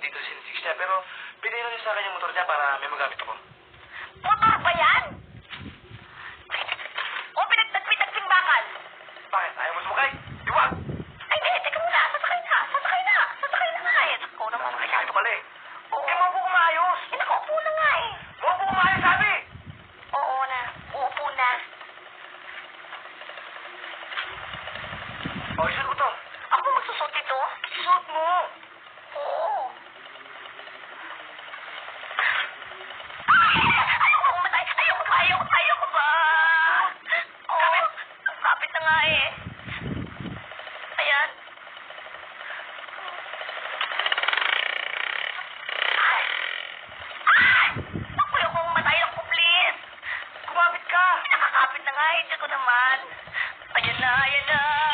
dito sinisigs niya, pero piliin na rin sa akin yung motor niya para may magamit ako. Motor ba yan? O pinagtagpitagping bakal? Bakit? Ayaw mo sumakay? Iwag! Ay, hindi, teka muna. Sasakay na. Sasakay na. Sasakay na nga eh. Ako naman. Ay, kaya ito pala eh. Oo. Eh, maupo kumayos. Eh, nakaupo na nga eh. Maupo kumayos, sabi! Oo na. Uupo na. Oh, o, isuot ko to. Ako magsusot ito? Isuot mo. naman. Ayan na, ayan na.